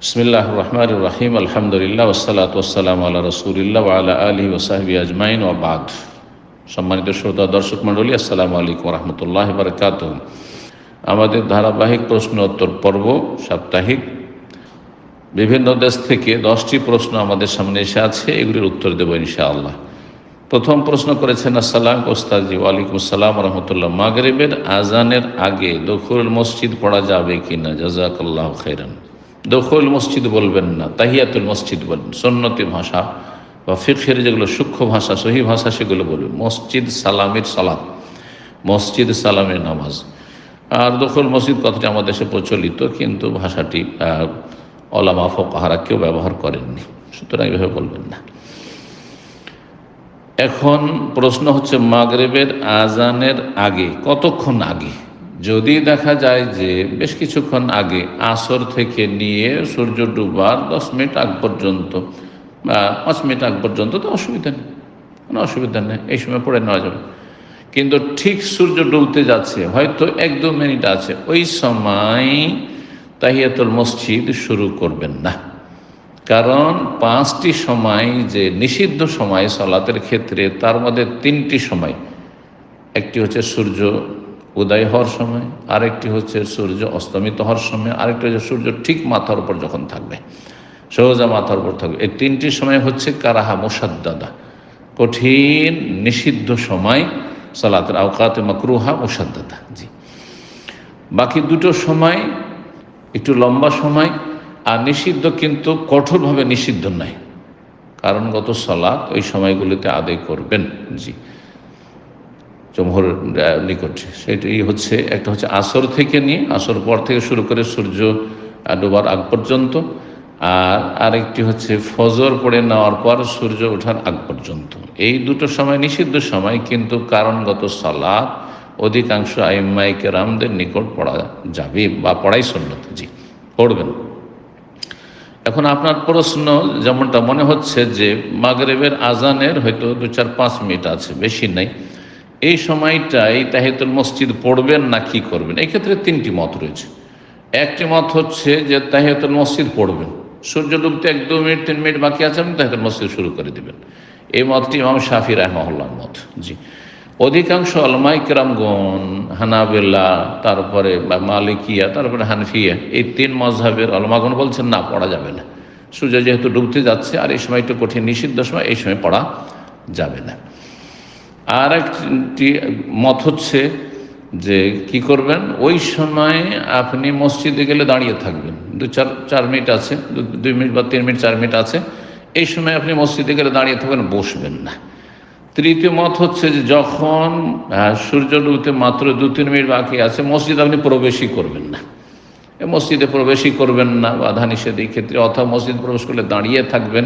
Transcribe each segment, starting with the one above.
বিসমিল্লাহ রহমান রাহিম আলহামদুলিল্লাহ ওসালাত ওসালাম আল্লাহ রসুলিল্লাহ আলা আলী ওসাহবি আজমাইন ওবাদ সম্মানিত শ্রোতা, দর্শক মণ্ডলী, আসসালামু আলাইকুম রহমতুল্লাহ বারকাত আমাদের ধারাবাহিক প্রশ্ন উত্তর পর্ব সাপ্তাহিক। বিভিন্ন দেশ থেকে দশটি প্রশ্ন আমাদের সামনে এসে আছে, এগুলির উত্তর দেবো ইনশাআল্লাহ। প্রথম প্রশ্ন করেছেন, আসসালাম ওস্তাজি ওয়ালাইকুম আসসালাম রহমতুল্লাহ। মাগরিবের আজানের আগে দখুল মসজিদ পড়া যাবে কি না জাজাকাল্লাহ খৈরান দখল মসজিদ বলবেন না, তাহিয়াতুল মসজিদ বলবেন, সন্নতি ভাষা বা ফিখের যেগুলো সূক্ষ্ম ভাষা, সহি ভাষা সেগুলো বলবেন। মসজিদ সালামের সালাম মসজিদ সালামের নামাজ। আর দখল মসজিদ কথাটি আমাদের দেশে প্রচলিত, কিন্তু ভাষাটি অলামা ফকাহারা কেউ ব্যবহার করেননি। সুতরাং এভাবে বলবেন না। এখন প্রশ্ন হচ্ছে, মাগরেবের আজানের আগে, কতক্ষণ আগে? যদি দেখা যায় যে বেশ কিছুক্ষণ আগে আসর থেকে নিয়ে সূর্য ডুবার দশ মিনিট আগ পর্যন্ত বা পাঁচ মিনিট আগ পর্যন্ত তো অসুবিধা নেই, কোনো অসুবিধা নেই, এই সময় পড়ে নেওয়া যাবে। কিন্তু ঠিক সূর্য ডুবতে যাচ্ছে, হয়তো এক দু মিনিট আছে, ওই সময় তাহিয়াতুল মসজিদ শুরু করবেন না। কারণ পাঁচটি সময় যে নিষিদ্ধ সময় সলাতের ক্ষেত্রে, তার মধ্যে তিনটি সময়, একটি হচ্ছে সূর্য উদয় হওয়ার সময়, আরেকটি হচ্ছে সূর্য অস্তমিত হওয়ার সময়, আরেকটি হচ্ছে সূর্য ঠিক মাথার উপর যখন থাকবে সহজা মাথার উপর থাকবে। এই তিনটি সময় হচ্ছে কারাহা মোসাদ্দাদা কঠিন নিষিদ্ধ সময় সালাতের আওকাতে মাকরুহা মোসাদ্দাদা জি। বাকি দুটো সময় একটু লম্বা সময়, আর নিষিদ্ধ কিন্তু কঠোরভাবে নিষিদ্ধ নয়, কারণগত সলাৎ ওই সময়গুলিতে আদায় করবেন। জি। জমহর নিকট। সেটাই হচ্ছে, একটা হচ্ছে আসর থেকে নিয়ে, আসর পর থেকে শুরু করে সূর্য ডোবার আগ পর্যন্ত। আর আরেকটি হচ্ছে, ফজর পড়ে নেওয়ার পর সূর্য ওঠার আগ পর্যন্ত। এই দুটো সময় নিষিদ্ধ সময়, কিন্তু কারণগত সলাৎ অধিকাংশ আইম্মাই কেরামদের নিকট পড়া যাবে বা পড়াই সন্ন্যত জি, পড়বেন। এখন আপনার প্রশ্ন, যেমনটা মনে হচ্ছে যে মাগরেবের আজানের হয়তো দু চার পাঁচ মিনিট আছে, বেশি নাই। এই সময়টাই তাহিতুল মসজিদ পড়বেন না কি করবেন? এই ক্ষেত্রে তিনটি মত রয়েছে। একটি মত হচ্ছে যে তাহিয়াতুল মসজিদ পড়বেন। সূর্য ডুবতে এক দু মিনিট, তিন মিনিট বাকি আছে তাহিতুল মসজিদ শুরু করে দিবেন। এই মতটি ইমাম শাফি রহমহল্লার মত, জি। অধিকাংশ আলমাই কেরামগণ হানাবেল্লা তারপরে বা মালিকিয়া, তারপরে হানফিয়া, এই তিন মজহাবের আলমাগণ বলছেন, না, পড়া যাবে না। সূর্য যেহেতু ডুবতে যাচ্ছে আর এই সময় একটু কঠিন, নিষিদ্ধ সময় এই সময় পড়া যাবে না। আর একটি মত হচ্ছে যে কি করবেন? ওই সময় আপনি মসজিদে গেলে দাঁড়িয়ে থাকবেন। দু চার চার মিনিট আছে দুই মিনিট বা তিন মিনিট, চার মিনিট আছে। এই সময় আপনি মসজিদে গেলে দাঁড়িয়ে থাকবেন, বসবেন না। তৃতীয় মত হচ্ছে যে যখন সূর্য ডুবতে মাত্র দু, তিন মিনিট বাকি আছে, মসজিদ আপনি প্রবেশই করবেন না। মসজিদে প্রবেশই করবেন না, বাধা নিষেধ এই ক্ষেত্রে, অথবা মসজিদ প্রবেশ করলে দাঁড়িয়ে থাকবেন।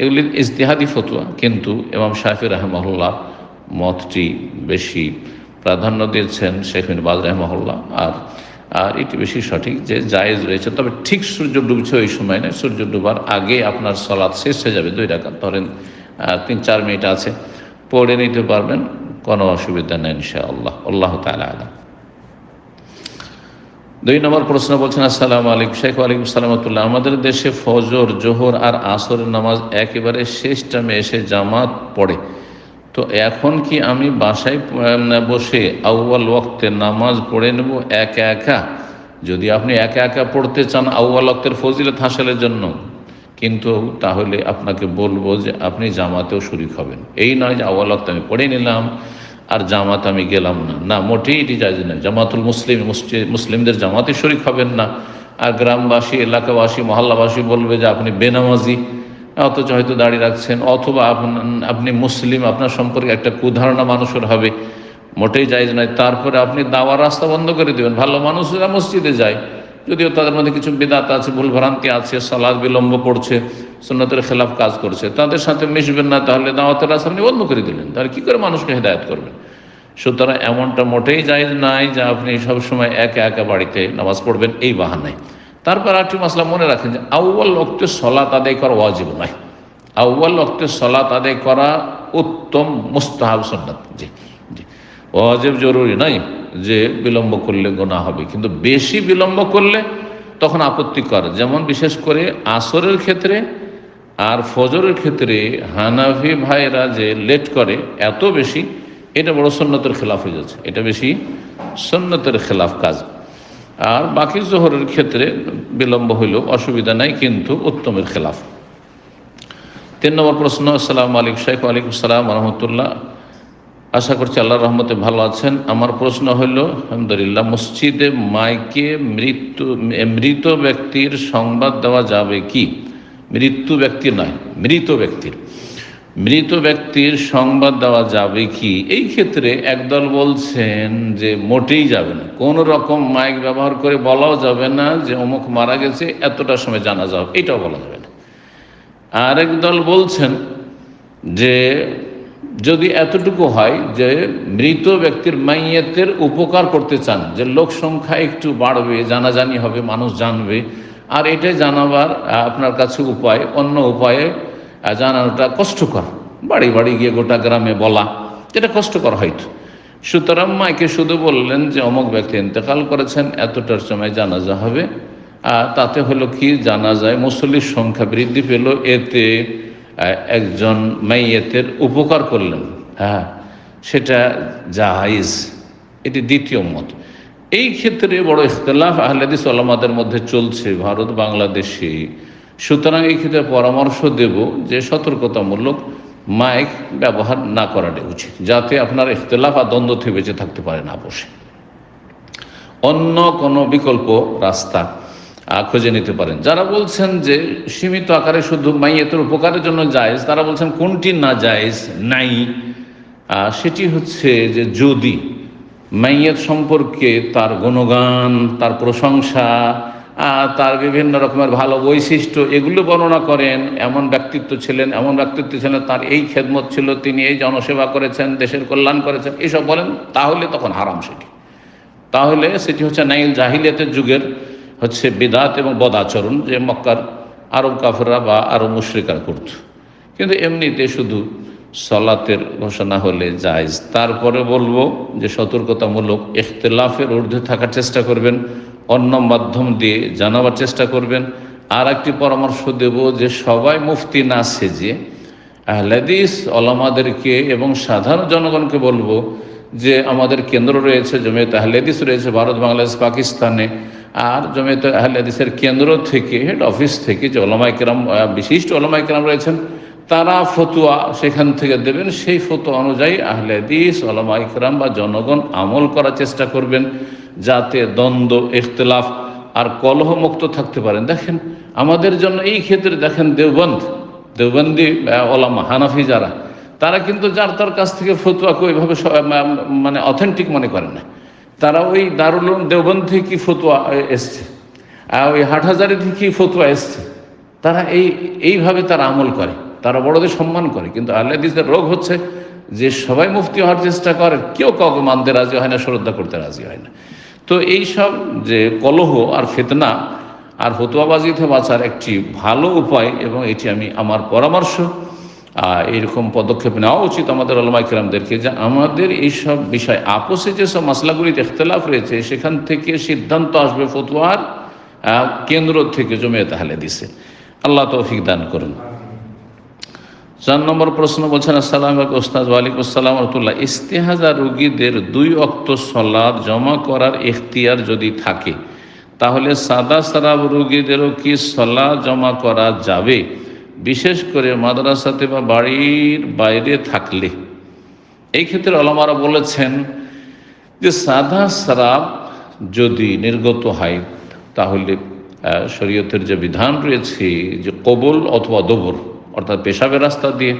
এগুলি ইজতেহাদি ফতুয়া, কিন্তু এবং শাহির রহমল্লা মতটি বেশি প্রাধান্য দিয়েছেন শেখ বাজ রহমহল্লা আর আর এটি বেশি সঠিক যে জায়েজ রয়েছে। তবে ঠিক সূর্য ডুবছে ওই সময় নয় সূর্য ডুবার আগে আপনার সলাদ শেষ হয়ে যাবে দুই রাখা ধরেন তিন, চার মিনিট আছে। পড়ে নিতে পারবেন, কোনো অসুবিধা নেই ইনশাআল্লাহ। আল্লাহ তালা আলম। দুই নম্বর প্রশ্ন বলছেন, আসসালামু আলাইকুম শেখ আলাইকুম সালামতুল্লাহ আমাদের দেশে ফজর, জোহর আর আসরের নামাজ একেবারে শেষ টাইমে এসে জামাত পড়ে। তো এখন কি আমি বাসায় বসে আউ্বাল ওক্তে নামাজ পড়ে নেব একা একা? যদি আপনি একা একা পড়তে চান আউ্বাল ওক্তের ফজিলত হাসিলের জন্য, কিন্তু তাহলে আপনাকে বলব যে আপনি জামাতেও শরিক হবেন। এই নয় যে আউ্বাল ওক্ত আমি পড়ে নিলাম আর জামাত আমি গেলাম না। না, মোটেই এটি যায় না জামাতুল মুসলিম মুসলিমদের জামাতে শরিক হবেন না। আর গ্রামবাসী, এলাকাবাসী, মহল্লাবাসী বলবে যে আপনি বেনামাজি। অথচ হয়তো দাঁড়িয়ে রাখছেন, অথবা আপনি মুসলিম, আপনার সম্পর্কে একটা কুধারণা মানুষের হবে, মোটেই যাইজ নয়। তারপরে আপনি দাওয়ার রাস্তা বন্ধ করে দেবেন। ভালো মানুষেরা মসজিদে যায়, যদিও তাদের মধ্যে কিছু বেদাত আছে ভুলভ্রান্তি আছে সালাদ বিলম্ব করছে সুন্নতের খেলাফ কাজ করছে। তাদের সাথে মিশবেন না, তাহলে দাওয়াতের রাস্তা আপনি বন্ধ করে দিলেন। তাহলে কী করে মানুষকে হেদায়ত করবেন? সুতরাং এমনটা মোটেই জায়জ নাই যে আপনি সবসময় একা একা বাড়িতে নামাজ পড়বেন, এই বাহানায় তারপর আরেকটি মশলা মনে রাখেন যে আউ্বাল লক্তের সলাত আদায় করা ওয়াজিব নয়। আউ্বাল লক্তের সলাত আদায় করা উত্তম, মুস্তাহাব সন্ন্যত জি জি। ওয়াজিব জরুরি নয় যে বিলম্ব করলে গোনা হবে, কিন্তু বেশি বিলম্ব করলে তখন আপত্তি করে যেমন বিশেষ করে আসরের ক্ষেত্রে আর ফজরের ক্ষেত্রে হানাফি ভাইরা যে লেট করে এত বেশি, এটা বড় সন্ন্যতের খেলাফ হয়ে যাচ্ছে। এটা বেশি সন্ন্যতের খেলাফ কাজ। আর বাকি জোহরের ক্ষেত্রে বিলম্ব হইলেও অসুবিধা নাই, কিন্তু উত্তমের খেলাফ। তিন নম্বর প্রশ্ন, আসসালাম আলাইকুম শেখ ওয়ালাইকুম সালাম রহমতুল্লাহ। আশা করছি আল্লাহ রহমতে ভালো আছেন। আমার প্রশ্ন হইল, আলহামদুলিল্লাহ, মসজিদে মাইকে মৃত্যু, মৃত ব্যক্তির সংবাদ দেওয়া যাবে কি? মৃত্যু ব্যক্তি নয়, মৃত ব্যক্তির। মৃত ব্যক্তির সংবাদ দেওয়া যাবে কি? এই ক্ষেত্রে একদল বলছেন যে মোটেই যাবে না। কোন রকম মাইক ব্যবহার করে বলাও যাবে না যে অমুক মারা গেছে, এতটা সময় জানা যাবে এটাও বলা যাবে না। আরেক দল বলছেন যে যদি এতটুকু হয় যে মৃত ব্যক্তির মাইয়েতের উপকার করতে চান, যে লোক সংখ্যা একটু বাড়বে, জানাজানি হবে, মানুষ জানবে, আর এটাই জানাবার আপনার কাছে উপায়, অন্য উপায়ে জানানোটা কষ্টকর। বাড়ি বাড়ি গিয়ে গোটা গ্রামে বলা এটা কষ্টকর হয়তো। সুতরাং মাইকে শুধু বললেন যে, অমুক ব্যক্তি ইন্তেকাল করেছেন, এতটার সময় জানাজা হবে। আর তাতে হলো কি জানা যায় মুসল্লির সংখ্যা বৃদ্ধি পেল, এতে একজন মাইয়েতের উপকার করলেন। হ্যাঁ সেটা জাহাইজ এটি দ্বিতীয় মত। এই ক্ষেত্রে বড় ইখতলাফ আহলাদিস আলমাদের মধ্যে চলছে। ভারত, বাংলাদেশে সুতরাং এই ক্ষেত্রে পরামর্শ দেব যে সতর্কতামূলক মাইক ব্যবহার না করাটা উচিত, যাতে আপনার ইখতলাফ আর দ্বন্দ্ব থেকে বেঁচে থাকতে পারে না বসে। অন্য কোনো বিকল্প রাস্তা খুঁজে নিতে পারেন। যারা বলছেন যে সীমিত আকারে শুধু মাইয়েতের উপকারের জন্য জায়েজ, তারা বলছেন কোনটি না জায়েজ নাই। সেটি হচ্ছে যে যদি মাইয়েত সম্পর্কে তার গুণগান, তার প্রশংসা তার বিভিন্ন রকমের ভালো বৈশিষ্ট্য এগুলো বর্ণনা করেন, এমন ব্যক্তিত্ব ছিলেন, এমন ব্যক্তিত্ব ছিলেন, তার এই খেদমত ছিল, তিনি এই জনসেবা করেছেন, দেশের কল্যাণ করেছেন, এসব বলেন, তাহলে তখন হারাম সেটি। তাহলে সেটি হচ্ছে নাইল জাহিলিয়াতের যুগের হচ্ছে বেদাত এবং বদাচরণ যে মক্কার আরব কাফেররা বা আরব মুশ্রিকার করত কিন্তু এমনিতে শুধু সলাতের ঘোষণা হলে জায়জ। তারপরে বলব যে সতর্কতামূলক ইখতলাফের ঊর্ধ্বে থাকার চেষ্টা করবেন অন্য মাধ্যম দিয়ে জানাবার চেষ্টা করবেন। আর একটি পরামর্শ দেব যে সবাই মুফতি না সেজে আহলাদিস আলামাদেরকে এবং সাধারণ জনগণকে বলব যে আমাদের কেন্দ্র রয়েছে, জমিয়ত আহলেদিস রয়েছে ভারত, বাংলাদেশ, পাকিস্তানে। আর জমিয়ত আহলেদিসের কেন্দ্র থেকে হেড অফিস থেকে যে ওলামাইকরাম বিশিষ্ট ওলামাইকরাম রয়েছেন, তারা ফতুয়া সেখান থেকে দেবেন। সেই ফতুয়া অনুযায়ী আহলেদিস ওলামাইকরাম বা জনগণ আমল করার চেষ্টা করবেন। যাতে দ্বন্দ্ব, ইখতলাফ আর কলহ মুক্ত থাকতে পারেন। দেখেন, আমাদের জন্য এই ক্ষেত্রে দেখেন দেওবন্দ, দেওবন্দি ওলামা, হানাফি যারা, তারা কিন্তু যার তার কাছ থেকে ফতুয়াকে ওইভাবে মানে অথেন্টিক মনে করে না। তারা ওই দারুল দেওবন্দ থেকে কি ফতুয়া এসছে, আর ওই হাটহাজারি থেকে ফতুয়া এসছে, তারা এই, এইভাবে তারা আমল করে, তারা বড়দের সম্মান করে। কিন্তু আল্লাদিসের রোগ হচ্ছে যে সবাই মুফতি হওয়ার চেষ্টা করে, কেউ কাউকে মানতে রাজি হয় না, শ্রদ্ধা করতে রাজি হয় না। তো এই সব যে কলহ আর ফেতনা আর ফতুয়াবাজিতে বাঁচার একটি ভালো উপায় এবং এটি আমি আমার পরামর্শ এইরকম পদক্ষেপ নেওয়া উচিত আমাদের আলমাই কিরামদেরকে যে আমাদের এইসব বিষয় আপোষে যেসব মশলাগুলিতে ইখতলাফ রয়েছে, সেখান থেকে সিদ্ধান্ত আসবে ফতুয়ার কেন্দ্র থেকে জমিয়ে তাহলে দিছে। আল্লাহ তৌফিক দান করুন। চার নম্বর প্রশ্ন বলছেন, আসসালাম ওস্তাজ ওয়ালিকুম আসসালাম রহমতুল্লাহ। ইস্তেহাজা রুগীদের দুই অক্ত সলাদ জমা করার এখতিয়ার যদি থাকে, তাহলে সাদা সারাব রুগীদেরও কি সলা জমা করা যাবে? বিশেষ করে মাদ্রাসাতে বা বাড়ির বাইরে থাকলে। এই ক্ষেত্রে অলমারা বলেছেন যে সাদা সারাব যদি নির্গত হয়, তাহলে শরীয়তের যে বিধান রয়েছে যে কবল অথবা দবর অর্থাৎ পেশাবের রাস্তা দিয়ে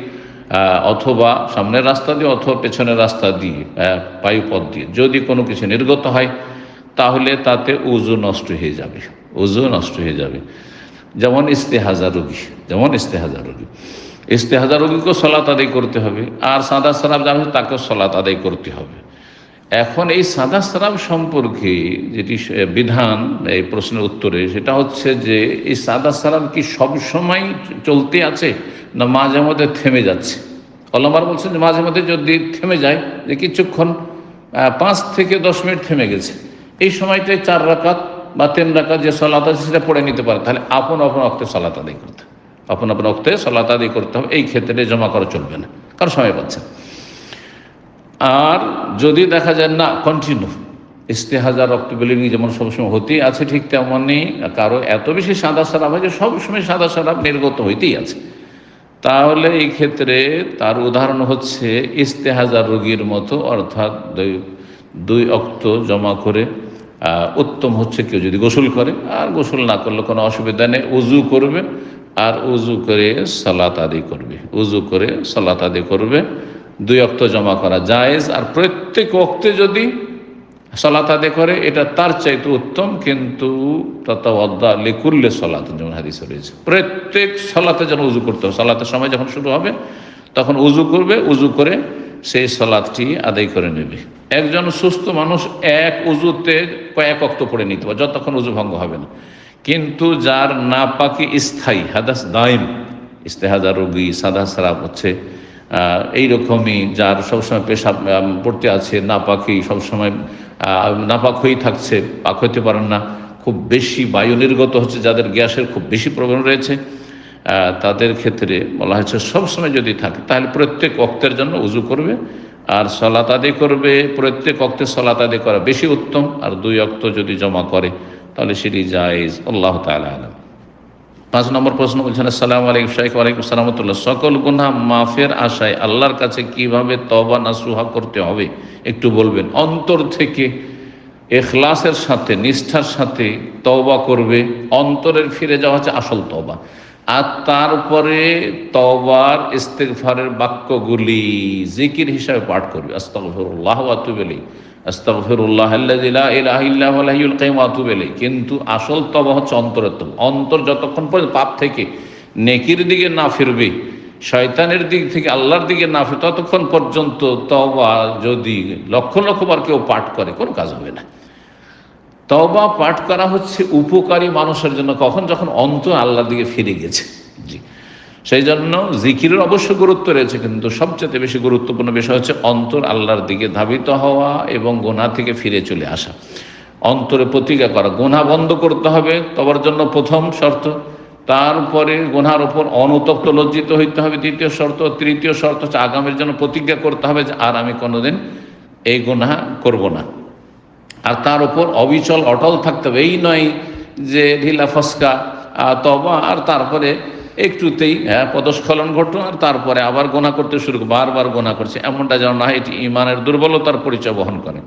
অথবা সামনের রাস্তা দিয়ে অথবা পেছনের রাস্তা দিয়ে পায়ুপথ দিয়ে। যদি কোনো কিছু নির্গত হয়, তাহলে তাতে উজু নষ্ট হয়ে যাবে। উজু নষ্ট হয়ে যাবে। যেমন ইস্তেহাজা রোগী, যেমন ইস্তেহাজা রোগী। ইস্তেহাজা রোগীকেও সলাত আদায় করতে হবে। আর সাদা সারাব যারা তাকেও সলাত আদায় করতে হবে। এখন এই সাদা সারাব সম্পর্কে যেটি বিধান, এই প্রশ্নের উত্তরে, সেটা হচ্ছে যে এই সাদা সারাব কি সব সময় চলতে আছে না মাঝে মধ্যে থেমে যাচ্ছে? অলমার বলছেন যে মাঝে মধ্যে যদি থেমে যায়, যে কিছুক্ষণ পাঁচ থেকে দশ মিনিট থেমে গেছে, এই সময়টায় চার রাকাত বা তিন রাকাত যে সলাত আছে সেটা পড়ে নিতে পারে। তাহলে আপন আপন অক্তে সলাত আদায় করতে আপন আপন অক্তে সলাত আদায় করতে হবে। এই ক্ষেত্রে জমা করা চলবে না। কারণ সময় পাচ্ছে। আর যদি দেখা যায় না কন্টিনিউ ইস্তেহাজার রক্ত বিলিনি যেমন সবসময় হতেই আছে, ঠিক তেমনই কারও এত বেশি সাদা সারাপ হয় যে সবসময় সাদা সারাপ নির্গত হইতেই আছে। তাহলে এই ক্ষেত্রে তার উদাহরণ হচ্ছে ইস্তেহাজার রোগীর মতো, অর্থাৎ দুই অক্ত জমা করে উত্তম হচ্ছে কেউ যদি গোসল করে, আর গোসল না করলে কোনো অসুবিধা নেই, উজু করবে, আর উজু করে সালাত আদি করবে, উজু করে সালাত আদি করবে দুই অক্ত জমা করা জায়েজ। আর প্রত্যেক অক্তে যদি সলাত আদে করে, এটা তার চাইতে উত্তম, কিন্তু তত্ত্বাবদ্ধা লিকুল্লে সলাত, যেমন হাদিসে রয়েছে। প্রত্যেক সলাতে যেন উজু করতে হবে। সলাতের সময় যখন শুরু হবে, তখন উজু করবে, উজু করে সেই সলাদটি আদায় করে নেবে। একজন সুস্থ মানুষ এক উজুতে কয়েক অক্ত পড়ে নিতে পারে, যতক্ষণ উজু ভঙ্গ হবে না। কিন্তু যার না পাকি স্থায়ী, হাদাস দাইম ইস্তেহাজার রোগী, সাদা সারাপ হচ্ছে এইরকমই যার সবসময় আম, পড়তে আছে না পাকি সবসময় আহ, নাপাক হয়েই থাকছে পাক হইতে পারেন না। খুব বেশি বায়ু নির্গত হচ্ছে যাদের গ্যাসের খুব বেশি প্রবলেম রয়েছে। তাদের ক্ষেত্রে বলা হয়েছে সবসময় যদি থাকে তাহলে প্রত্যেক অক্তের জন্য উজু করবে আর সলাত আদায় করবে প্রত্যেক অক্তে সলাত আদায় করা বেশি উত্তম আর দুই অক্ত যদি জমা করে তাহলে সেটি জায়েজ। আল্লাহ তালা আলম। পাঁচ নম্বর প্রশ্ন বলছেন, আসসালামু আলাইকুম শাইখ, ওয়ালাইকুম সালামতুল্লাহ সকল গুনাহ মাফের আশায় আল্লাহর কাছে কীভাবে তবা নাসুহা করতে হবে, একটু বলবেন। অন্তর থেকে এখলাসের সাথে, নিষ্ঠার সাথে তওবা করবে, অন্তরের ফিরে যাওয়া হচ্ছে আসল তওবা। আর তারপরে তওবার ইস্তেগফারের বাক্যগুলি জিকির হিসাবে পাঠ করবে। আস্তাগফিরুল্লাহ ওয়া কিন্তু আসল তওবা হচ্ছে অন্তরের অন্তর যতক্ষণ পর্যন্ত পাপ থেকে নেকির দিকে না ফিরবে, শয়তানের দিক থেকে আল্লাহর দিকে না ফিরবে, ততক্ষণ পর্যন্ত তবা যদি লক্ষ লক্ষবার কেউ পাঠ করে, কোনো কাজ হবে না। তবা পাঠ করা হচ্ছে উপকারী মানুষের জন্য। কখন? যখন অন্তর আল্লাহর দিকে ফিরে গেছে। জি। সেই জন্য জিকিরের অবশ্য গুরুত্ব রয়েছে, কিন্তু সবচেয়ে বেশি গুরুত্বপূর্ণ বিষয় হচ্ছে অন্তর আল্লাহর দিকে ধাবিত হওয়া এবং গোনা থেকে ফিরে চলে আসা। অন্তরে প্রতিজ্ঞা করা। গোনা বন্ধ করতে হবে, তবার জন্য প্রথম শর্ত। তারপরে গোনার ওপর অনুতপ্ত লজ্জিত হইতে হবে, দ্বিতীয় শর্ত। তৃতীয় শর্ত হচ্ছে আগামীর জন্য প্রতিজ্ঞা করতে হবে যে আর আমি কোনোদিন এই গোনা করব না। আর তার উপর অবিচল, অটল থাকতে হবে। এই নয় যে ঢিলা ফসকা তবা আর তারপরে একটুতেই হ্যাঁ পদস্খলন ঘটলো, আর তারপরে আবার গোনা করতে শুরু বারবার গোনা করছে। এমনটা যেন না এটি ইমানের দুর্বলতার পরিচয় বহন করে।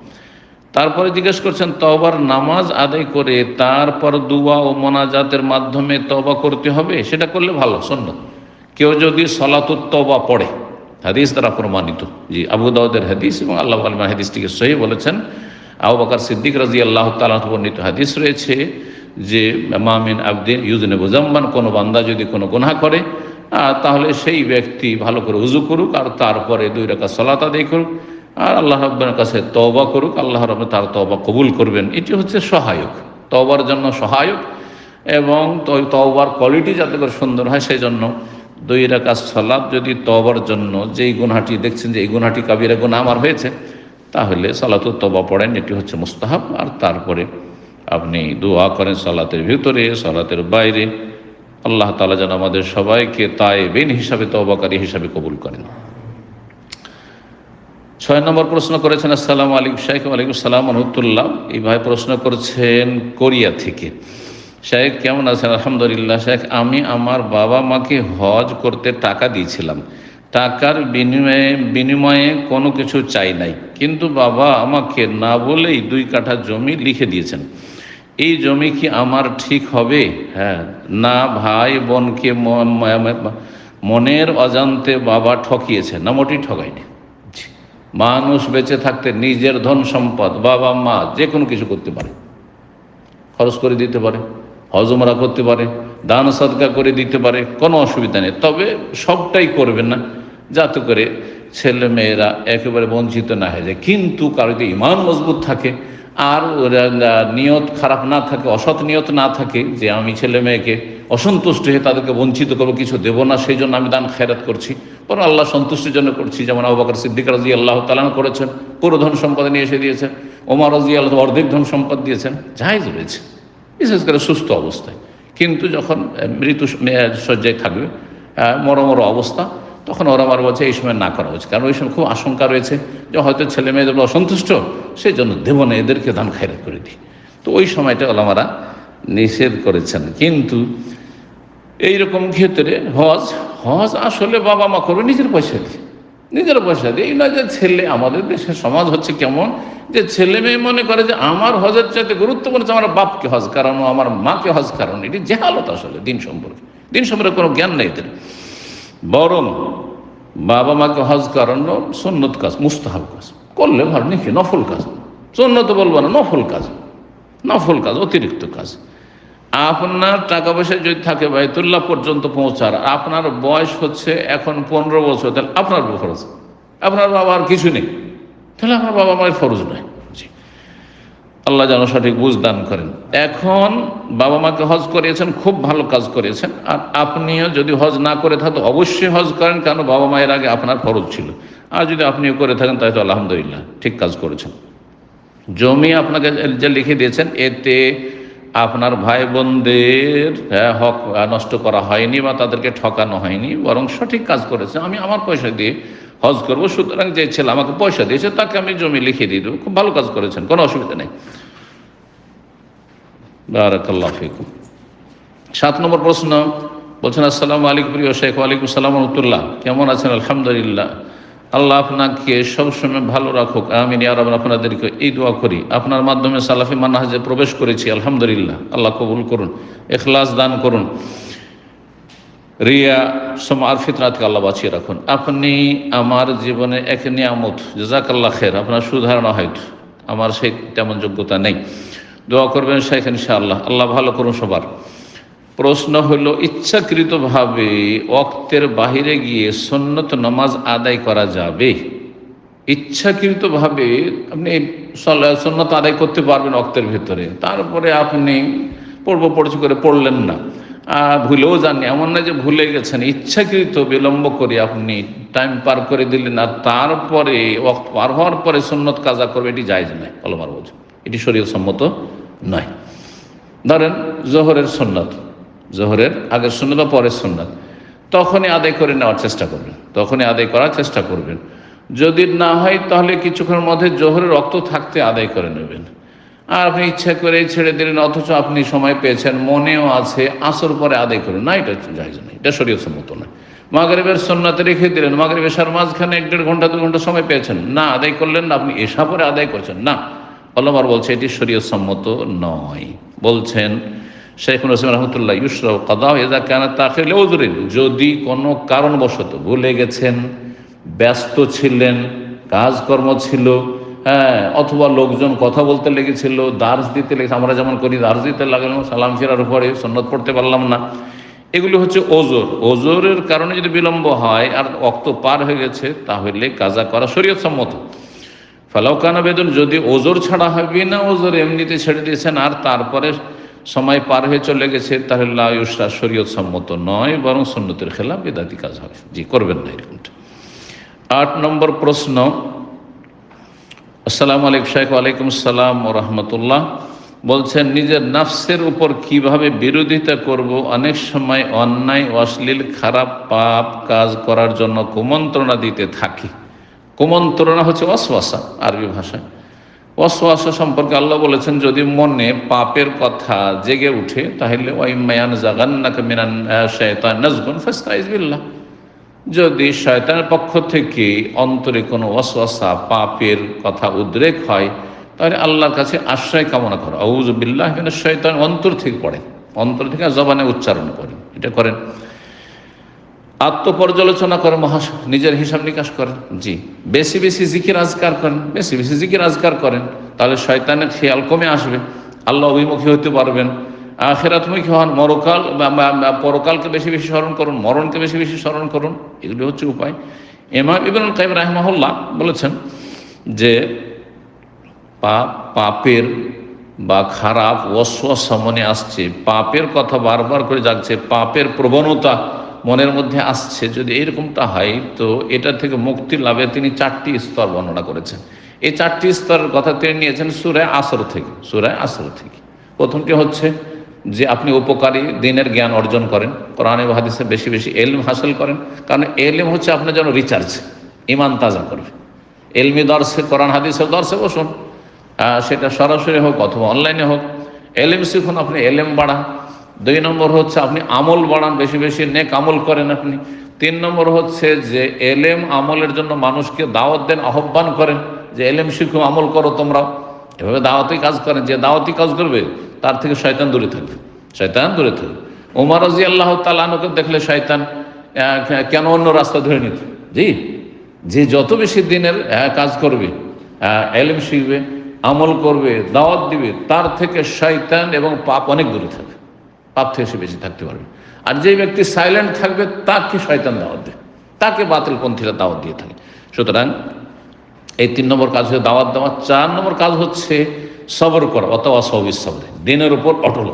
তারপরে জিজ্ঞেস করছেন তবার নামাজ আদায় করে তারপর দুয়া ও মোনাজাতের মাধ্যমে তবা করতে হবে? সেটা করলে ভালো শোন কেউ যদি সলাতুত তবা পড়ে, হাদিস দ্বারা প্রমাণিত। জি, আবু দাউদের হাদিস এবং আল্লাহ আলমা হাদিসটিকে সহি বলেছেন। আবু সিদ্দিক রাজি আল্লাহ তালা বর্ণিত হাদিস রয়েছে যে মামিন আবদিন ইউজনে বুজাম্মান কোনো বান্দা যদি কোনো গুনাহ করে তাহলে সেই ব্যক্তি ভালো করে উজু করুক আর তারপরে দুই রেখা সলাত আদায় করুক। আর আল্লাহ রব্বের কাছে তওবা করুক, আল্লাহ রব তার তওবা কবুল করবেন। এটি হচ্ছে সহায়ক, তওবার জন্য সহায়ক এবং ত- তওবার কোয়ালিটি যাতে করে সুন্দর হয় সেই জন্য দুই রেখা সলাপ যদি তওবার জন্য যেই গুনাহাটি দেখছেন যে এই গুনাহাটি কাবিরা গুনাহ আমার হয়েছে, তাহলে সালাতুর তবা পড়েন, এটি হচ্ছে মুস্তাহাব। আর তারপরে আপনি দোয়া করেন সালাতের ভিতরে, সালাতের বাইরে। আল্লাহ তালা যেন আমাদের সবাইকে তাই বেন হিসাবে তবাকারী হিসাবে কবুল করেন। ছয় নম্বর প্রশ্ন করেছেন, আসসালামু আলাইকুম শাইখ, ওয়ালাইকুম সালাম রহমতুল্লাহ এই ভাই প্রশ্ন করছেন কোরিয়া থেকে। শেখ কেমন আছেন? আলহামদুলিল্লাহ শেখ আমি আমার বাবা মাকে হজ করতে টাকা দিয়েছিলাম। টাকার বিনিময়ে বিনিময়ে কোনো কিছু চাই নাই। কিন্তু বাবা আমাকে না বলেই দুই কাঠা জমি লিখে দিয়েছেন। এই জমি কি আমার ঠিক হবে? হ্যাঁ। না ভাই, বোনকে মনের অজান্তে বাবা ঠকিয়েছে। না, মোটেই ঠকায়নি। জি। মানুষ বেঁচে থাকতে নিজের ধন সম্পদ, বাবা, মা যে কোনো কিছু করতে পারে। খরচ করে দিতে পারে, হজমরা করতে পারে, দান সদকা করে দিতে পারে, কোনো অসুবিধা নেই। তবে সবটাই করবেন না, যাতে করে ছেলে মেয়েরা একেবারে বঞ্চিত না হয়ে যায়। কিন্তু কারও যদি ইমান মজবুত থাকে আর নিয়ত খারাপ না থাকে অসৎ নিয়ত না থাকে যে আমি ছেলে মেয়েকে অসন্তুষ্ট হয়ে তাদেরকে বঞ্চিত করব কিছু দেবো না সেই জন্য আমি দান খেরাত করছি। বরং আল্লাহ সন্তুষ্টির জন্য করছি। যেমন আবু বকর সিদ্দিক রাজি আল্লাহ তালান করেছেন পুরো ধন সম্পদ নিয়ে এসে দিয়েছেন ওমর রাজি আল্লাহ অর্ধেক ধন সম্পদ দিয়েছেন জাহেজ রয়েছে বিশেষ করে সুস্থ অবস্থায়। কিন্তু যখন মৃত্যু শয্যায় থাকবে আহ, মরো মরো অবস্থা তখন ওরা আমার বলছে, এই সময় না করা উচিত। কারণ ওই সময় খুব আশঙ্কা রয়েছে যে হয়তো ছেলে মেয়েদের অসন্তুষ্ট সেই জন্য দেব না, এদেরকে দান খায়রাত করে দিই। তো ওই সময়টা ওলামারা নিষেধ করেছেন। কিন্তু এইরকম ক্ষেত্রে হজ হজ আসলে বাবা মা করবে নিজের পয়সা দিয়ে। নিজের পয়সা দিয়ে। এই নয় যে ছেলে, আমাদের দেশের সমাজ হচ্ছে কেমন যে ছেলে মেয়ে মনে করে যে আমার হজের চাইতে গুরুত্বপূর্ণ হচ্ছে আমার বাপকে হজ কারণ আমার মাকে হজ কারণ এটি জেহালত আসলে, দিন সম্পর্কে। দিন সম্পর্কে কোনো জ্ঞান নেই এদের। বরং বাবা মাকে হজ করানো সন্ন্যত কাজ, মুস্তাহাব কাজ। করলে ভালো, নাকি? নফল কাজ। সন্ন্যত বলব না, নফল কাজ। নফল কাজ, অতিরিক্ত কাজ। আপনার টাকা পয়সা যদি থাকে ভাই বাইতুল্লাহ পর্যন্ত পৌঁছার, আপনার বয়স হচ্ছে এখন পনেরো বছর, তাহলে আপনার ফরজ আপনার বাবার কিছু নেই, তাহলে আপনার বাবা মায়ের ফরজ নয় আল্লাহ যেন সঠিক বুঝ দান করেন। এখন বাবা মাকে হজ করিয়েছেন খুব ভালো কাজ করিয়েছেন। আর আপনিও যদি হজ না করে থাকেন অবশ্যই হজ করেন কারণ বাবা মায়ের আগে আপনার ফরজ ছিল। আর যদি আপনিও করে থাকেন তাহলে তো আলহামদুলিল্লাহ ঠিক কাজ করেছেন। জমি আপনাকে যে লিখে দিয়েছেন এতে আপনার ভাই বোনদের হ্যাঁ, হক নষ্ট করা হয়নি বা তাদেরকে ঠকানো হয়নি বরং সঠিক কাজ করেছে। আমি আমার পয়সা দিয়ে হজ করব, সুতরাং যে ছেলে আমাকে পয়সা দিয়েছে, তাকে আমি জমি লিখে দিয়ে দেবো। খুব ভালো কাজ করেছেন, কোনো অসুবিধা নেই। সাত নম্বর প্রশ্ন, বলছেন, আসসালামু আলাইকুম প্রিয় শেখ, ওয়ালাইকুম সালাম রহমতুল্লাহ। কেমন আছেন? আলহামদুলিল্লাহ। আল্লাহ আপনাকে সবসময় ভালো রাখুক। আমিন। আর আপনাদেরকে এই দোয়া করি। আপনার মাধ্যমে সালাফি মানহাজে প্রবেশ করেছি, আলহামদুলিল্লাহ। আল্লাহ কবুল করুন, এখলাস দান করুন। রিয়া, সম আর ফিতরাতকে আল্লাহ বাঁচিয়ে রাখুন। আপনি আমার জীবনে এক নিয়ামত, জাজাকাল্লাহ খের, আপনার সুধারণা হয়তো আমার সেই তেমন যোগ্যতা নেই। দোয়া করবেন শেখ ইনশাআল্লাহ। আল্লাহ ভালো করুন সবার। প্রশ্ন হলো, ইচ্ছাকৃতভাবে অক্তের বাহিরে গিয়ে সন্ন্যত নামাজ আদায় করা যাবে? ইচ্ছাকৃতভাবে আপনি সন্ন্যত আদায় করতে পারবেন অক্তের ভিতরে। তারপরে আপনি পড়ব পড়ছি করে পড়লেন না। ভুলেও যাননি। এমন না যে ভুলে গেছেন। ইচ্ছাকৃত বিলম্ব করে আপনি টাইম পার করে দিলেন আর তারপরে অক্ত পার হওয়ার পরে সন্ন্যত কাজা করবে, এটি জায়জ নয় অলমার বোঝ এটি শরীর সম্মত নয়। ধরেন, জোহরের সন্ন্যত জোহরের আগের সন্ন্যত বা পরের সন্ন্যত তখনই আদায় করে নেওয়ার চেষ্টা করবেন। তখনই আদায় করার চেষ্টা করবেন। যদি না হয়, তাহলে কিছুক্ষণের মধ্যে জোহরের রক্ত থাকতে আদায় করে নেবেন। আপনি ইচ্ছা করে ছেড়ে দিলেন, অথচ আপনি সময় পেয়েছেন, মনেও আছে, আসর পরে আদায় করুন। না, এটা যাইজ নেই এটা শরীয় সম্মত নয়। মাগরেবের সন্ন্যাতে রেখে দিলেন মাগরেব এশার মাঝখানে এক দেড় ঘণ্টা, দু ঘণ্টা সময় পেয়েছেন। না, আদায় করলেন না, আপনি এসা পরে আদায় করছেন। না অলমার বলছে, এটি শরীয় সম্মত নয়। বলছেন শেখুল হোসেন রহমতুল্লাহ ইউসরাও কাদা এজা কেন তাকে লেউজরিন যদি কোনো কারণবশত ভুলে গেছেন, ব্যস্ত ছিলেন, কাজকর্ম ছিল হ্যাঁ অথবা লোকজন কথা বলতে লেগেছিল দার্স দিতে লেগেছে, আমরা যেমন করি দার্স দিতে লাগলাম, সালাম ফেরার উপরে সন্ন্যত পড়তে পারলাম না। এগুলি হচ্ছে ওজোর। ওজোরের কারণে যদি বিলম্ব হয় আর অক্ত পার হয়ে গেছে, তাহলে কাজা করা শরীয়ত সম্মত ফালাউকানা বেদন, যদি ওজোর ছাড়া হয়, বিনা ওজোর এমনিতে ছেড়ে দিয়েছেন আর তারপরে সময় পার হয়ে চলে গেছে, তাহলে লাউসরা শরীয়ত সম্মত নয়, বরং সন্ন্যতের খেলা বেদাতি কাজ হবে। জি, করবেন না এরকমটা আট নম্বর প্রশ্ন আসসালামু আলাইকুম শাহ ওয়ালাইকুম সালাম ও রহমতুল্লাহ। বলছেন, নিজের নাফসের উপর কীভাবে বিরোধিতা করব? অনেক সময় অন্যায়, অশ্লীল, খারাপ পাপ কাজ করার জন্য কুমন্ত্রণা দিতে থাকি। কুমন্ত্রণা হচ্ছে অশ্বাসা আরবি ভাষায়। অশ্বাসা সম্পর্কে আল্লাহ বলেছেন, যদি মনে পাপের কথা জেগে উঠে, তাহলে ওই মায়ান জাগান্নাকে মিনান শয়তান নাজগুন ফাস্তাইজ বিল্লাহ। যদি শয়তানের পক্ষ থেকে অন্তরে কোনো অশ্বাসা পাপের কথা উদ্রেক হয়, তাহলে আল্লাহর কাছে আশ্রয় কামনা করো। আউজ বিল্লাহ শয়তান অন্তর থেকে পড়ে। অন্তর থেকে জবানে উচ্চারণ করেন এটা করেন। আত্মপর্যালোচনা করেন মহা নিজের হিসাব নিকাশ করেন। জি। বেশি বেশি জিকির আজকার করেন। বেশি বেশি জিকির আজকার করেন। তাহলে শয়তানের খেয়াল কমে আসবে। আল্লাহ অভিমুখী হতে পারবেন। আখেরাতমুখী হন, মরকাল, বা- পরকালকে বেশি বেশি স্মরণ করুন, মরণকে বেশি বেশি স্মরণ করুন, এগুলি হচ্ছে উপায়। ইমাম ইবনুল কাইম রাহমাহুল্লাহ বলেছেন যে পাপ পাপের বা খারাপ অশ্বাসা মনে আসছে, পাপের কথা বারবার করে যাচ্ছে পাপের প্রবণতা মনের মধ্যে আসছে, যদি এরকমটা হয়, তো এটা থেকে মুক্তি লাভে তিনি চারটি স্তর বর্ণনা করেছেন। এই চারটি স্তরের কথা তিনি নিয়েছেন সুরায় আসর থেকে সুরায় আসর থেকে। প্রথমটি হচ্ছে যে আপনি উপকারী দিনের জ্ঞান অর্জন করেন, কোরআনে হাদিসে বেশি বেশি এলম হাসিল করেন, কারণ এলম হচ্ছে আপনার জন্য রিচার্জ ইমান তাজা করবে। এলমি দর্শে, কোরআন হাদিসের দর্শে বসুন সেটা সরাসরি হোক অথবা অনলাইনে হোক এলএম শিখুন আপনি এলএম বাড়ান। দুই নম্বর হচ্ছে আপনি আমল বাড়ান, বেশি বেশি নেক আমল করেন আপনি। তিন নম্বর হচ্ছে যে এলেম আমলের জন্য মানুষকে দাওয়াত দেন, আহ্বান করেন যে এলেম শিখু, আমল করো তোমরাও। এভাবে দাওয়াতি কাজ করেন, যে দাওয়াতি কাজ করবে, তার থেকে শয়তান দূরে থাকবে। শয়তান দূরে থাকবে ওমর রাজি আল্লাহ তালানুকে দেখলে শয়তান কেন অন্য রাস্তা ধরে নিত? জি, যে যত বেশি দিনের কাজ করবে এলেম শিখবে, আমল করবে, দাওয়াত দিবে, তার থেকে শয়তান এবং পাপ অনেক দূরে থাকবে পাপ থেকে সে বেশি থাকতে পারবে। আর যে ব্যক্তি সাইলেন্ট থাকবে, তাকে শয়তান দাওয়াত দেয়। তাকে বাতিলপন্থীরা দাওয়াত দিয়ে থাকে। সুতরাং এই তিন নম্বর কাজ হচ্ছে দাওয়াত দেওয়া চার নম্বর কাজ হচ্ছে সবর করা অথবা সবিস দিনের উপর অটল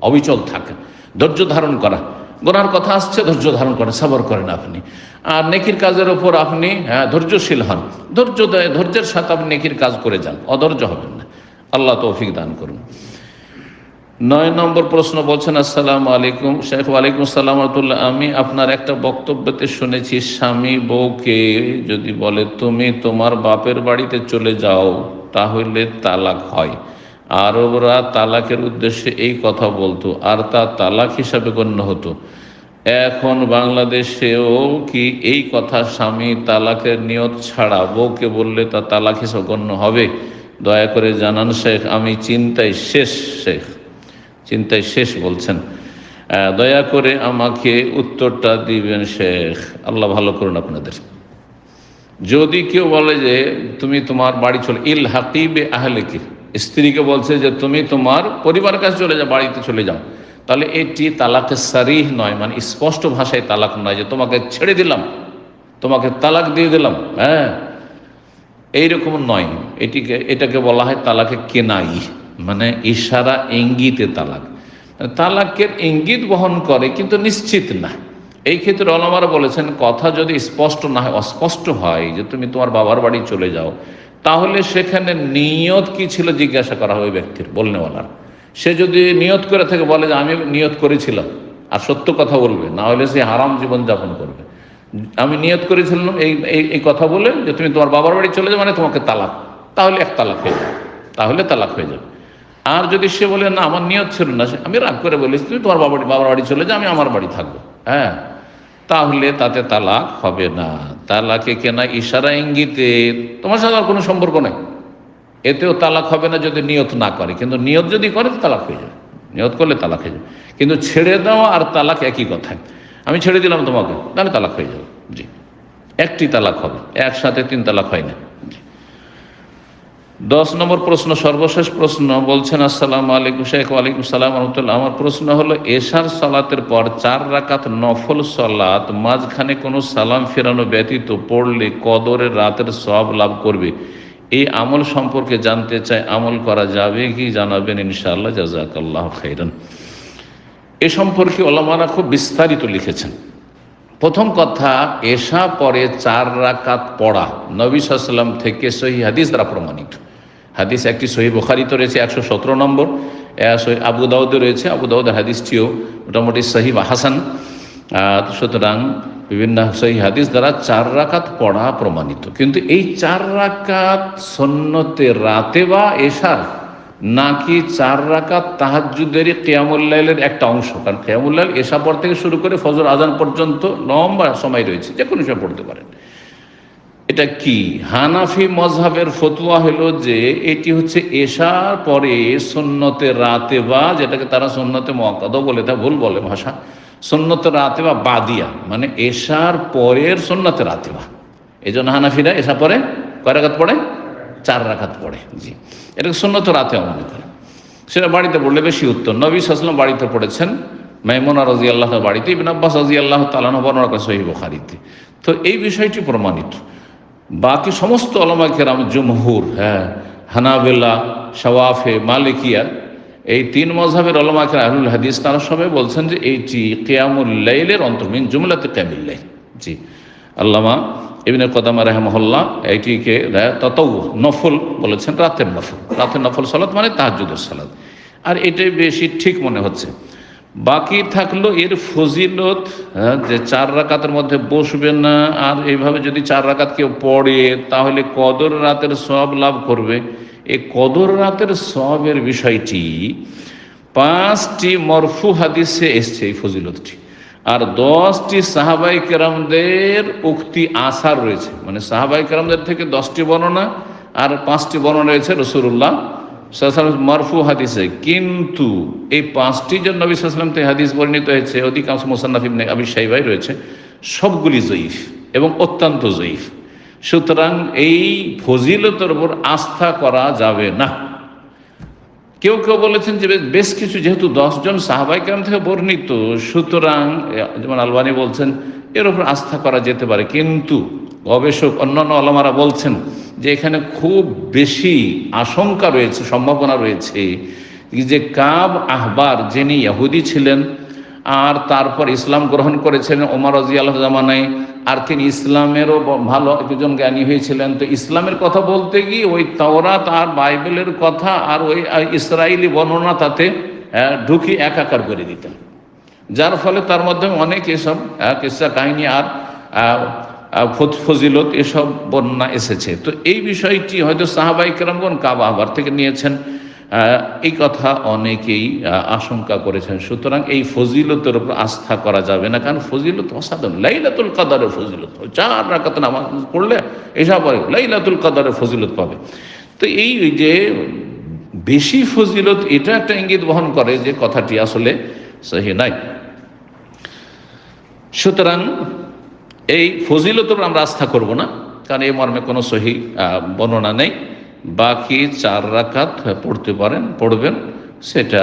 অবিচল থাকে ধৈর্য ধারণ করা। গোনার কথা আসছে ধৈর্য ধারণ করেন সবর করেন আপনি। আর নেকির কাজের ওপর আপনি হ্যাঁ, ধৈর্যশীল হন। ধৈর্য ধৈর্যের সাথে আপনি নেকির কাজ করে যান অধৈর্য হবেন না। আল্লাহ তৌফিক দান করুন। নয় নম্বর প্রশ্ন বলছেন, আসসালাম আলাইকুম, শেখ, ওয়ালাইকুম আসসালাম আমি আপনার একটা বক্তব্যতে শুনেছি, স্বামী বউকে যদি বলে, তুমি তোমার বাপের বাড়িতে চলে যাও, তাহলে তালাক হয়। আরবরা তালাকের উদ্দেশ্যে এই কথা বলতো, আর তা তালাক হিসাবে গণ্য হতো। এখন বাংলাদেশেও কি এই কথা? স্বামী তালাকের নিয়ত ছাড়া বউকে বললে তা তালাক হিসাবে গণ্য হবে? দয়া করে জানান, শেখ, আমি চিন্তায় শেষ, শেখ। চিন্তায় শেষ বলছেন। দয়া করে আমাকে উত্তরটা দিবেন শেখ। আল্লাহ ভালো করুন আপনাদের। যদি কেউ বলে যে তুমি তোমার বাড়ি চলে, ইল হাকিবে আহলেকে স্ত্রীকে বলছে যে তুমি তোমার পরিবারের কাছে চলে যাও, বাড়িতে চলে যাও। তাহলে এটি তালাকে সারিহ নয় মানে স্পষ্ট ভাষায় তালাক নয় যে তোমাকে ছেড়ে দিলাম, তোমাকে তালাক দিয়ে দিলাম। হ্যাঁ এইরকম নয়। এটিকে, এটাকে বলা হয় তালাকে কেনাই। মানে ইশারা ইঙ্গিতে তালাক। তালাকের ইঙ্গিত বহন করে, কিন্তু নিশ্চিত না। এই ক্ষেত্রে অলমারা বলেছেন, কথা যদি স্পষ্ট না হয়, অস্পষ্ট হয়, যে তুমি তোমার বাবার বাড়ি চলে যাও, তাহলে সেখানে নিয়ত কি ছিল জিজ্ঞাসা করা হবে ব্যক্তির বলনেওয়ালার সে যদি নিয়ত করে থেকে, বলে যে আমি নিয়ত করেছিলাম, আর সত্য কথা বলবে, না হলে সে হারাম জীবন যাপন করবে। আমি নিয়ত করেছিলাম, এই, এই- কথা বলে যে তুমি তোমার বাবার বাড়ি চলে যাও মানে তোমাকে তালাক। তাহলে এক তালাক হয়ে যাবে। তাহলে তালাক হয়ে যাবে। আর যদি সে বলে, না, আমার নিয়ত ছিল না আমি রাগ করে বলেছি, তুমি তোমার বাবার বাবার বাড়ি চলে যাও, আমি আমার বাড়ি থাকব। হ্যাঁ তাহলে তাতে তালাক হবে না। তালাকে কেনা ইশারা ইঙ্গিতে তোমার সাথে আর কোনো সম্পর্ক নেই। এতেও তালাক হবে না যদি নিয়ত না করে। কিন্তু নিয়ত যদি করে তালাক হয়ে যাবে। নিয়ত করলে তালাক হয়ে যাবে। কিন্তু ছেড়ে দেওয়া আর তালাক একই কথায় আমি ছেড়ে দিলাম তোমাকে, তাহলে তালাক হয়ে যাবে। জি, একটি তালাক হবে। একসাথে তিন তালাক হয় না। দশ নম্বর প্রশ্ন, সর্বশেষ প্রশ্ন বলছেন, আসসালামু আলাইকুম শেখ, ওয়ালাইকুম সালাম রহমতুল্লাহ। আমার প্রশ্ন হলো, এশার সালাতের পর চার রাকাত নফল সালাত, মাঝখানে কোনো সালাম ফেরানো ব্যতীত পড়লে কদরের রাতের সব লাভ করবে। এই আমল সম্পর্কে জানতে চাই, আমল করা যাবে কি জানাবেন? ইনশাআল্লাহ, জাজাকাল্লাহ খাইরান। এ সম্পর্কে ওলামারা খুব বিস্তারিত লিখেছেন। প্রথম কথা, এশা পরে চার রাকাত পড়া। নবী সাল্লাম থেকে সহি হাদিস দ্বারা প্রমাণিত। হাদিস একটি সহি বুখারিতে রয়েছে, একশো সতেরো নম্বর। আবু দাউদে রয়েছে, আবু দাউদের হাদিসটিও মোটামুটি সহি হাসান। সুতরাং বিভিন্ন সহি হাদিস দ্বারা চার রাকাত পড়া প্রমাণিত। কিন্তু এই চার রাকাত সন্ন্যতে রাতে বা এশার, নাকি চার রাকাত তাহাজুদেরই কেয়ামুল্লাইলের একটা অংশ? কারণ কেয়ামুল্লাইল এশা পর থেকে শুরু করে ফজর আজান পর্যন্ত লম্বা সময় রয়েছে যে কোনো সময় পড়তে পারেন। এটা কি? হানাফি মজহাবের ফতুয়া হলো যে এটি হচ্ছে এশার পরে সুন্নতে রাতে বা যেটাকে তারা সুন্নতে মকাদও বলে তা ভুল বলে ভাষা। সুন্নতে রাতে বা বাদিয়া মানে এশার পরের সুন্নতে রাতে বা এই জন্য হানাফিরা এশা পরে কয় রাখাত পড়ে? চার রাখাত পড়ে, জি। এটাকে সুন্নত রাতে মনে করে। সেটা বাড়িতে পড়লে বেশি উত্তম। নবী সাসলাম বাড়িতে পড়েছেন। মাইমুনা রাজি আল্লাহ বাড়িতে, ইবিন আব্বাস রাজি আল্লাহ তালানো বর্ণনা করে সহি তো এই বিষয়টি প্রমাণিত। বাকি সমস্ত আলমা কেরাম, জুমহুর হ্যাঁ হানাবেলা শওয়াফে, মালিকিয়া, এই তিন মজহাবের আলমা কেরাম, আহলুল হাদিস, তারা সবাই বলছেন যে এইটি কেয়ামুল লাইলের অন্তর্মিন জুমলাতে কেয়ামুল্লাইল জি। আল্লামা ইবিন কদামা রহমহল্লা এইটিকে তত নফল বলেছেন, রাতের নফল। রাতের নফল সালাত মানে তাহাজুদের সালাত। আর এটাই বেশি ঠিক মনে হচ্ছে। বাকি থাকল এর ফজিলত হ্যাঁ, যে চার রাকাতের মধ্যে বসবে না আর এইভাবে যদি চার রাকাত কেউ পড়ে তাহলে কদর রাতের সব লাভ করবে। এই কদর রাতের সবের বিষয়টি পাঁচটি মরফু হাদিসে এসছে এই ফজিলতটি। আর দশটি সাহাবাই কেরামদের উক্তি আসার রয়েছে। মানে সাহাবাই কেরামদের থেকে দশটি বর্ণনা আর পাঁচটি বর্ণনা রয়েছে রসুল্লাহ মারফু হাদিসে, কিন্তু এই পাঁচটি যে নবী সাল্লাম থেকে হাদিস বর্ণিত হয়েছে, অধিকাংশ মোসান্নাফ ইবনে আবি সাইবাই রয়েছে, সবগুলি জয়ীফ এবং অত্যন্ত জয়ীফ। সুতরাং এই ফজিলতের উপর আস্থা করা যাবে না। কেউ কেউ বলেছেন যে বেশ কিছু, যেহেতু দশজন সাহাবাই কেরাম থেকে বর্ণিত, সুতরাং যেমন আলবানি বলছেন, এর উপর আস্থা করা যেতে পারে। কিন্তু গবেষক, অন্যান্য আলমারা বলছেন যে এখানে খুব বেশি আশঙ্কা রয়েছে, সম্ভাবনা রয়েছে যে কাব আহবার যিনি ইহুদি ছিলেন আর তারপর ইসলাম গ্রহণ করেছিলেন ওমর রাজি আল্লাহ আর তিনি ইসলামেরও ভালো একজন জ্ঞানী হয়েছিলেন। তো ইসলামের কথা বলতে গিয়ে ওই তাওরাত আর বাইবেলের কথা আর ওই ইসরায়েলি বর্ণনা তাতে ঢুকি একাকার করে দিতেন। যার ফলে তার মাধ্যমে অনেক এসব কিসা কাহিনী আর ফজিলত, এসব বন্যা এসেছে। তো এই বিষয়টি হয়তো সাহাবাই কেরামগণ কাবা আবার থেকে নিয়েছেন। এই কথা অনেকেই আশঙ্কা করেছেন। সুতরাং এই ফজিলতের উপর আস্থা করা যাবে না। কারণ ফজিলত অসাধারণ। লাইলাতুল কাদারের ফজিলত। চার রাকাত নামাজ পড়লে এসব লাইলাতুল কাদারের ফজিলত পাবে। তো এই যে বেশি ফজিলত, এটা একটা ইঙ্গিত বহন করে যে কথাটি আসলে সহি নাই। সুতরাং এই ফজিলত আমরা আস্থা করব না, কারণ এই মর্মে কোনো সহি বর্ণনা নেই। বাকি চার রাকাত পড়তে পারেন, পড়বেন, সেটা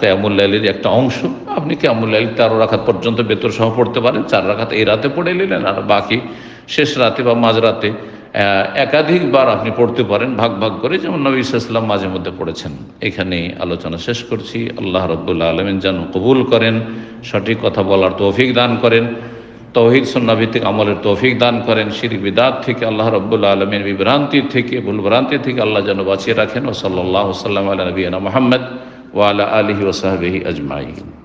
কেয়ামুল্লাইলের একটা অংশ। আপনি কেয়ামুল্লাইল তেরো রাখাত পর্যন্ত বেতর সহ পড়তে পারেন, চার রাখাত এই রাতে পড়ে নিলেন, আর বাকি শেষ রাতে বা মাঝ রাতে একাধিকবার আপনি পড়তে পারেন, ভাগ ভাগ করে, যেমন নবী ইসলাম মাঝে মধ্যে পড়েছেন। এখানে আলোচনা শেষ করছি। আল্লাহ রব্বুল্লা আলমিন যেন কবুল করেন, সঠিক কথা বলার তৌফিক দান করেন। তৌহিদ সন্নাভিত্তিক আমলের তৌফিক দান করেন। শিরিক বিদাত থেকে আল্লাহ রব্বুল্লা আলমের বিভ্রান্তি থেকে ভুলভ্রান্তি থেকে আল্লাহ যেন বাঁচিয়ে রাখেন। ও সাল্লাহ সাল্লাম আলী নবীনা মোহাম্মদ ওয়ালা আলহি ওসাহাবি আজমাই